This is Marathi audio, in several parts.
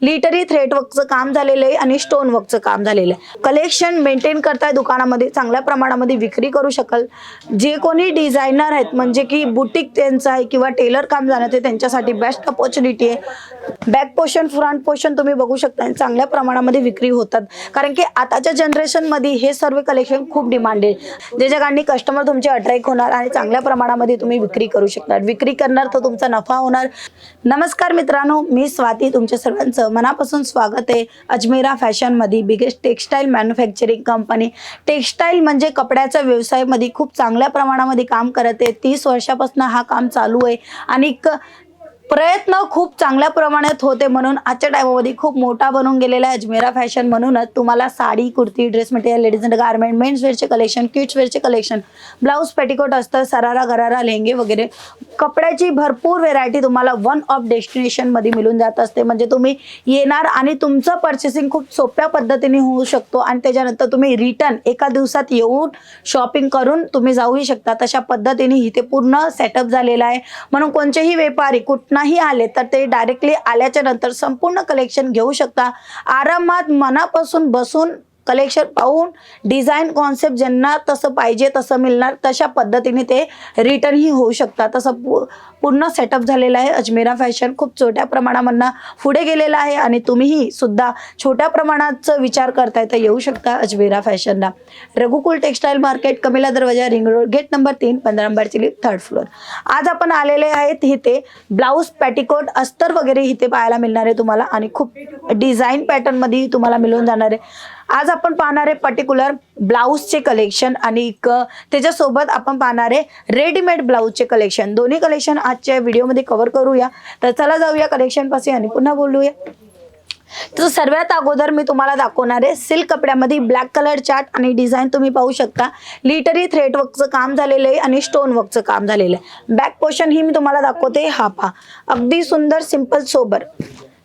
लिटरी थ्रेड वर्कचं काम झालेलं आहे आणि स्टोन वर्कचं काम झालेलं आहे. कलेक्शन मेंटेन करताय दुकानामध्ये चांगल्या प्रमाणामध्ये विक्री करू शकाल. जे कोणी डिझायनर आहेत म्हणजे की बुटीक त्यांचं आहे किंवा टेलर काम जाणं ते त्यांच्यासाठी बेस्ट अपॉर्च्युनिटी आहे. बॅक पोर्शन फ्रंट पोर्शन तुम्ही बघू शकता आणि चांगल्या प्रमाणामध्ये विक्री होतात. कारण की आताच्या जनरेशनमध्ये हे सर्व कलेक्शन खूप डिमांड आहे. ज्याच्या कस्टमर तुमचे अट्रॅक्ट होणार आणि चांगल्या प्रमाणामध्ये तुम्ही विक्री करू शकणार. विक्री करणार तर तुमचा नफा होणार. नमस्कार मित्रांनो मी स्वाती तुमच्या सर्वांचं मनापासून स्वागत आहे. अजमेरा फॅशनमध्ये biggest textile manufacturing company textile म्हणजे कपड्याच्या व्यवसायामध्ये खूप चांगल्या प्रमाणामध्ये काम करत आहे. तीस वर्षापासून हा काम चालू आहे. आणि क- प्रयत्न खूप चांगल्या प्रमाणात होते म्हणून आजच्या टायमामध्ये खूप मोठा बनून गेलेला आहे अजमेरा फॅशन म्हणूनच. तुम्हाला sari kurti dress material ladies and garment men's वेअरचे collection kids वेअरचे कलेक्शन ब्लाऊज पेटिकोट असतं सरारा गरारा लेहंगे वगैरे. कपड्याची भरपूर व्हेरायटी तुम्हाला वन ऑफ डेस्टिनेशनमध्ये मिळून जात असते. म्हणजे तुम्ही येणार आणि तुमचं पर्चेसिंग खूप सोप्या पद्धतीने होऊ शकतो आणि त्याच्यानंतर तुम्ही रिटर्न एका दिवसात येऊन शॉपिंग करून तुम्ही जाऊही शकता. तशा पद्धतीने इथे पूर्ण सेटअप झालेला आहे. म्हणून कोणतेही व्यापारी नाही आले तर ते डायरेक्टली आल्याच्यानंतर संपूर्ण कलेक्शन घेऊ शकता. आरामात मनापासून बसून कलेक्शन पाहून डिझाईन कॉन्सेप्ट ज्यांना तसं पाहिजे तसं मिळणार तशा पद्धतीने ते रिटर्नही होऊ शकतात. तसं पू पूर्ण सेटअप झालेलं आहे अजमेरा फॅशन. खूप छोट्या प्रमाणामधनं पुढे गेलेलं आहे आणि तुम्हीही सुद्धा छोट्या प्रमाणाचं विचार करताय तर येऊ शकता अजमेरा फॅशनला. रघुकुल टेक्स्टाईल मार्केट कमिला दरवाजा रिंग रोड गेट नंबर तीन पंधरा नंबर चिली थर्ड फ्लोअर आज आपण आलेले आहेत इथे ब्लाऊज पॅटिकोट अस्तर वगैरे इथे पाहायला मिळणार आहे तुम्हाला आणि खूप डिझाईन पॅटर्नमध्ये तुम्हाला मिळून जाणार आहे. आज आपण पाहणार आहे पर्टिक्युलर ब्लाऊजचे कलेक्शन आणि त्याच्यासोबत आपण पाहणार आहे रेडीमेड ब्लाऊजचे कलेक्शन दोन्ही कलेक्शन आजच्या व्हिडिओमध्ये कव्हर करूया. तर चला जाऊया कलेक्शनपाशी आणि पुन्हा बोलूया. तर सर्वात अगोदर मी तुम्हाला दाखवणार आहे सिल्क कपड्यामध्ये ब्लॅक कलर चार्ट आणि डिझाईन तुम्ही पाहू शकता. लिटरी थ्रेड वर्कचं काम झालेलं आहे आणि स्टोन वर्कचं काम झालेलं आहे. बॅक पोर्शन ही मी तुम्हाला दाखवते. हा पा अगदी सुंदर सिंपल सोबर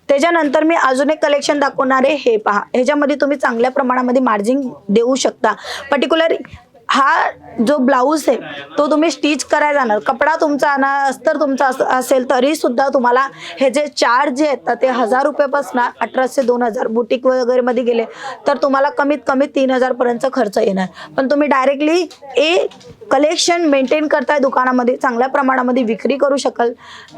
त्याच्यानंतर मी अजून एक कलेक्शन दाखवणार आहे. हे पहा. ह्याच्यामध्ये तुम्ही चांगल्या प्रमाणामध्ये मार्जिन देऊ शकता. पर्टिक्युलर हा जो ब्लाऊज आहे तो तुम्ही स्टिच करायला जाणार. कपडा तुमचा आणा अस्तर तुमचा असेल तरी सुद्धा तुम्हाला हे जे चार्ज जे आहेत ना ते हजार रुपयापासून अठराशे दोन हजार बुटीक वगैरेमध्ये गेले तर तुम्हाला कमीत कमी तीन हजारपर्यंत खर्च येणार. पण तुम्ही डायरेक्टली ए कलेक्शन मेंटेन करताय दुकानामध्ये चांगल्या प्रमाणामध्ये विक्री करू शकाल.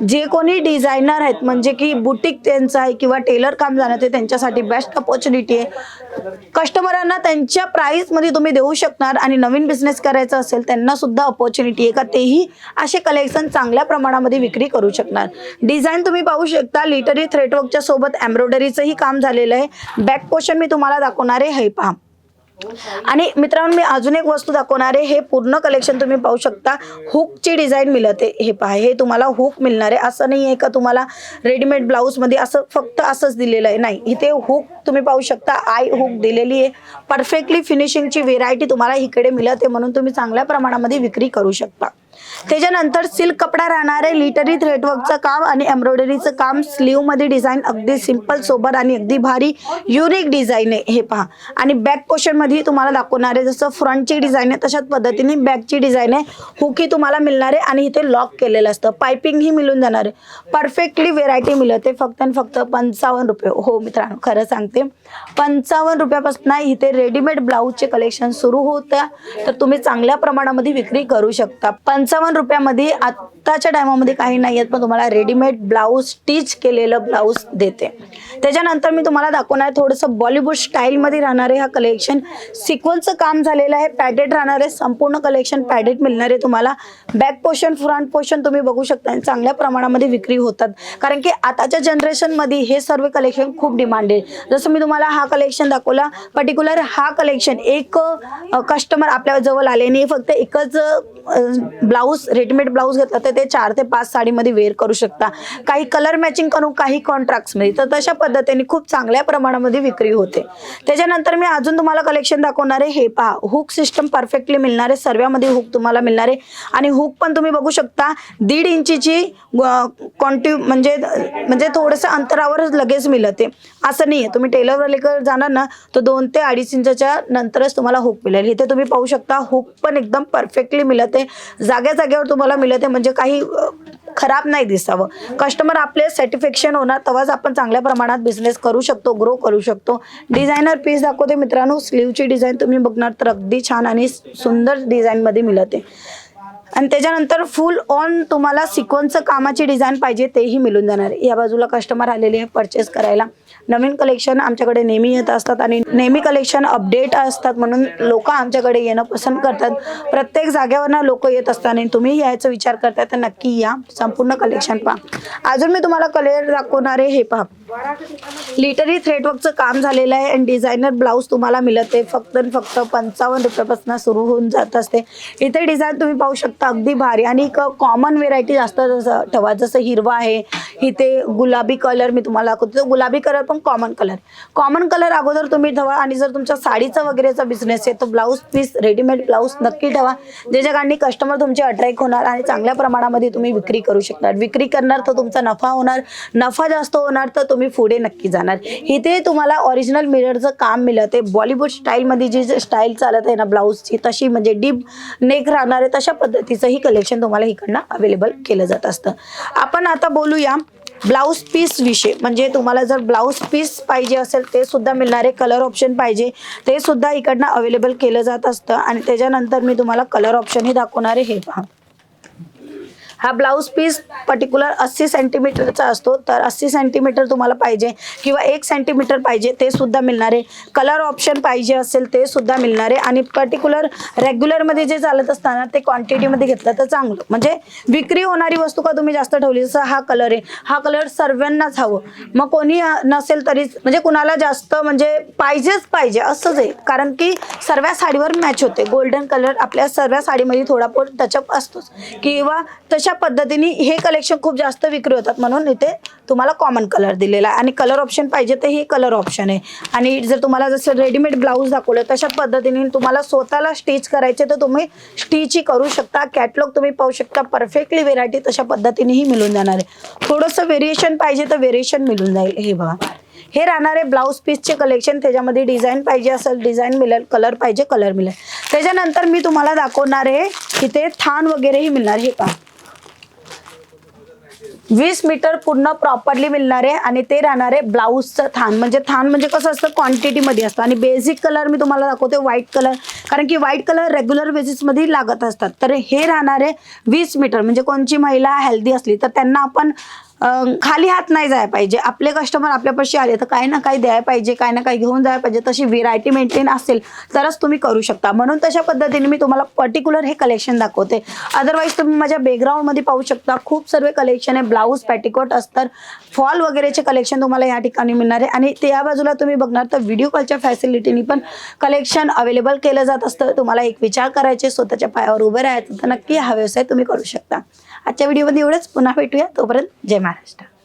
जे कोणी डिझायनर आहेत म्हणजे की बुटीक त्यांचं आहे किंवा टेलर काम जाणं ते त्यांच्यासाठी बेस्ट अपॉर्च्युनिटी आहे. कस्टमरांना त्यांच्या प्राईसमध्ये तुम्ही देऊ शकणार आणि नवीन बिझनेस करायचा असेल त्यांना सुद्धा अपॉर्च्युनिटी आहे का तेही असे कलेक्शन चांगल्या प्रमाणामध्ये विक्री करू शकणार. डिझाईन तुम्ही पाहू शकता लिटरी थ्रेटवर्कच्या सोबत एम्ब्रॉयडरीचंही काम झालेलं आहे. बॅक पोर्शन मी तुम्हाला दाखवणार आहे हे पहा. आणि मित्रांनो मी अजून एक वस्तू दाखवणार आहे. हे पूर्ण कलेक्शन तुम्ही पाहू शकता. हुकची डिझाईन मिळते. हे पहा हे तुम्हाला हुक मिळणार आहे. असं नाही आहे का तुम्हाला रेडीमेड ब्लाऊजमध्ये असं फक्त असंच दिलेलं आहे? नाही इथे हुक तुम्ही पाहू शकता. आय हुक दिलेली आहे. परफेक्टली फिनिशिंगची व्हेरायटी तुम्हाला इकडे मिळते म्हणून तुम्ही चांगल्या प्रमाणामध्ये विक्री करू शकता. त्याच्यानंतर सिल्क कपडा राहणार आहे लिटरी थ्रेडवर्कचं काम आणि एम्ब्रॉयडरीचं काम स्लीवमध्ये डिझाईन अगदी सिंपल सोबर आणि अगदी भारी युनिक डिझाईन आहे. हे पहा. आणि बॅक पोर्शनमध्ये तुम्हाला दाखवणार आहे जसं फ्रंटची डिझाईन आहे तशाच पद्धतीने बॅकची डिझाईन आहे. हुकी तुम्हाला मिळणार आहे आणि इथे लॉक केलेलं असतं. पायपिंग ही मिळून जाणार आहे. परफेक्टली व्हेरायटी मिळते फक्त आणि फक्त पंचावन्न रुपये. हो मित्रांनो खरं सांगते. पंचावन्न रुपयापासून इथे रेडीमेड ब्लाऊजचे कलेक्शन सुरू होत्या तर तुम्ही चांगल्या प्रमाणामध्ये विक्री करू शकता. पंचावन्न रुपयामध्ये आत्ताच्या टायमामध्ये काही नाही आहेत पण तुम्हाला रेडीमेड ब्लाऊज स्टिच केलेलं ब्लाऊज देते. त्याच्यानंतर मी तुम्हाला दाखवणार थोडंसं बॉलिवूड स्टाईलमध्ये राहणारे हा कलेक्शन सिक्वन्सचं काम झालेलं आहे पॅडेट राहणार आहे संपूर्ण कलेक्शन पॅडेट मिळणार आहे तुम्हाला. बॅक पोर्शन फ्रंट पोर्शन तुम्ही बघू शकता. आणि चांगल्या प्रमाणामध्ये विक्री होतात. कारण की आताच्या जनरेशनमध्ये हे सर्व कलेक्शन खूप डिमांड आहे. जसं मी तुम्हाला हा कलेक्शन दाखवला पर्टिक्युलर हा कलेक्शन एक कस्टमर आपल्या जवळ आले आणि फक्त एकच ब्लाऊज रेडीमेड ब्लाऊज घेतला तर ते चार ते पाच साडीमध्ये वेअर करू शकता. काही कलर मॅचिंग करून काही कॉन्ट्रॅक्ट्समध्ये तर तशा पद्धतीने खूप चांगल्या प्रमाणामध्ये विक्री होते. त्याच्यानंतर मी अजून तुम्हाला कलेक्शन दाखवणार आहे. हे पहा हुक सिस्टम परफेक्टली मिळणार आहे सर्व्यामध्ये हुक तुम्हाला मिळणार. आहे आणि हुक पण तुम्ही बघू शकता दीड इंचीची कॉन्ट्यू म्हणजे म्हणजे थोडंसं अंतरावरच लगेच मिळते. असं नाही आहे तुम्ही टेलरवाले जाणार ना तर दोन ते अडीच इंचाच्या नंतरच तुम्हाला हुक मिळेल. इथे तुम्ही पाहू शकता हुक पण एकदम परफेक्टली मिळते. जाग्या जागेवर तुम्हाला मिळते म्हणजे काही खराब नाही दिसावं. कस्टमर आपले सॅटिस्फॅक्शन होणार तेव्हाच आपण चांगल्या प्रमाणात बिझनेस करू शकतो ग्रो करू शकतो. डिझायनर पीस दाखवते मित्रांनो स्लीवची डिझाईन तुम्ही बघणार तर अगदी छान आणि सुंदर डिझाईनमध्ये मिळते. आणि त्याच्यानंतर फुल ऑन तुम्हाला सिक्वन्सचं कामाची डिझाईन पाहिजे तेही मिळून जाणार. आहे. या बाजूला कस्टमर आलेले आहे परचेस करायला. नवीन कलेक्शन आमच्याकडे नेहमी येत असतात आणि नेहमी कलेक्शन अपडेट असतात म्हणून लोक आमच्याकडे येणं पसंत करतात. प्रत्येक जागेवरनं लोक येत असतात आणि तुम्ही यायचा विचार करताय तर नक्की या. संपूर्ण कलेक्शन पहा. अजून मी तुम्हाला कलर दाखवणार आहे हे पहा. लिटरी थ्रेडवर्कचं काम झालेलं आहे आणि डिझायनर ब्लाऊज तुम्हाला मिळत आहे. फक्त आणि फक्त पंचावन्न रुपयापासून सुरू होऊन जात असते. इथे डिझाईन तुम्ही पाहू शकता अगदी भारी. आणि एक कॉमन व्हेरायटी जास्त ठेवा जसं हिरवा आहे. इथे गुलाबी कलर मी तुम्हाला दाखवतो. गुलाबी कलर पण कॉमन कलर. कॉमन कलर अगोदर तुम्ही ठेवा आणि जर तुमच्या साडीचा वगैरेचा बिझनेस आहे तो ब्लाऊज पीस रेडीमेड ब्लाऊज नक्की ठेवा. ज्याच्या कस्टमर तुमचे अट्रॅक्ट होणार आणि चांगल्या प्रमाणामध्ये तुम्ही विक्री करू शकणार. विक्री करणार तर तुमचा नफा होणार. नफा जास्त होणार तर तुम्ही पुढे नक्की जाणार. इथे तुम्हाला ओरिजिनल मिररचं काम मिळत आहे बॉलिवूड स्टाईलमध्ये जी स्टाईल चालत आहे ना ब्लाऊजची तशी म्हणजे डीप नेक राहणार आहे तशा पद्धतीचंही कलेक्शन तुम्हाला इकडनं अवेलेबल केलं जात असतं. आपण आता बोलूया ब्लाऊज पीस विषय. म्हणजे तुम्हाला जर ब्लाऊज पीस पाहिजे असेल ते सुद्धा मिळणारे कलर ऑप्शन पाहिजे. ते सुद्धा इकडनं अवेलेबल केलं जात असतं. आणि त्याच्यानंतर मी तुम्हाला कलर ऑप्शनही दाखवणार आहे. हे पहा. हा ब्लाऊज पीस पर्टिक्युलर अस्सी सेंटीमीटरचा असतो. तर अस्सी सेंटीमीटर तुम्हाला पाहिजे किंवा एक सेंटीमीटर पाहिजे ते सुद्धा मिळणार. आहे कलर ऑप्शन पाहिजे असेल ते सुद्धा मिळणार. आहे आणि पर्टिक्युलर रेग्युलरमध्ये जे चालत असताना ते क्वांटिटीमध्ये घेतलं तर चांगलं. म्हणजे विक्री होणारी वस्तू का तुम्ही जास्त ठेवली? जसं हा कलर आहे. हा कलर सर्वांनाच हवं. मग कोणी नसेल तरीच म्हणजे कुणाला जास्त म्हणजे पाहिजेच पाहिजे. असंच आहे. कारण की सर्व साडीवर मॅच होते. गोल्डन कलर आपल्या सर्व साडीमध्ये थोडा पोट टचअप असतोच. किंवा तशा पद्धतीने हे कलेक्शन खूप जास्त विक्री होतात म्हणून इथे तुम्हाला कॉमन कलर दिलेला आहे. आणि कलर ऑप्शन पाहिजे तर हे कलर ऑप्शन आहे. आणि जर तुम्हाला जसं रेडीमेड ब्लाऊज दाखवलं तशा पद्धतीने तुम्हाला स्वतःला स्टिच करायचे तर तुम्ही स्टिचही करू शकता. कॅटलॉग तुम्ही पाहू शकता. परफेक्टली व्हेरायटी तशा पद्धतीनेही मिळून जाणार आहे. थोडंसं व्हेरिएशन पाहिजे तर व्हेरिएशन मिळून जाईल. हे बघा. हे राहणारे ब्लाऊज पीसचे कलेक्शन त्याच्यामध्ये डिझाईन पाहिजे असेल डिझाईन मिळेल कलर पाहिजे कलर मिळेल. त्याच्यानंतर मी तुम्हाला दाखवणार आहे इथे थान वगैरेही मिळणार हे पहा. वीस मीटर पूर्ण प्रॉपरली मिळणार आहे आणि ते राहणार आहे ब्लाऊजचं थान. म्हणजे थान म्हणजे कसं असतं? क्वांटिटीमध्ये असतं. आणि बेसिक कलर मी तुम्हाला दाखवते व्हाईट कलर कारण की व्हाईट कलर रेग्युलर बेसिसमध्ये लागत असतात. तर हे राहणार आहे वीस मीटर. म्हणजे कोणची महिला हेल्दी असली तर त्यांना आपण खाली हात नाही जायला पाहिजे. आपले कस्टमर आपल्यापाशी आले तर काही ना काही द्यायला पाहिजे काही ना काही घेऊन जायला पाहिजे. तशी व्हेरायटी मेंटेन असेल तरच तुम्ही करू शकता. म्हणून तशा पद्धतीने मी तुम्हाला पर्टिक्युलर हे कलेक्शन दाखवते. अदरवाईज तुम्ही माझ्या बॅकग्राऊंडमध्ये पाहू शकता. खूप सर्व कलेक्शन आहे. ब्लाऊज पॅटिकोट असतात फॉल वगैरेचे कलेक्शन तुम्हाला या ठिकाणी मिळणार आहे. आणि त्या बाजूला तुम्ही बघणार तर व्हिडिओ कॉलच्या फॅसिलिटीनी पण कलेक्शन अवेलेबल केलं जात असतं. तुम्हाला एक विचार करायचे स्वतःच्या पायावर उभे राहायचं तर नक्की हा व्यवसाय तुम्ही करू शकता. आजच्या व्हिडिओमध्ये एवढंच. पुन्हा भेटूया. तोपर्यंत जय ました。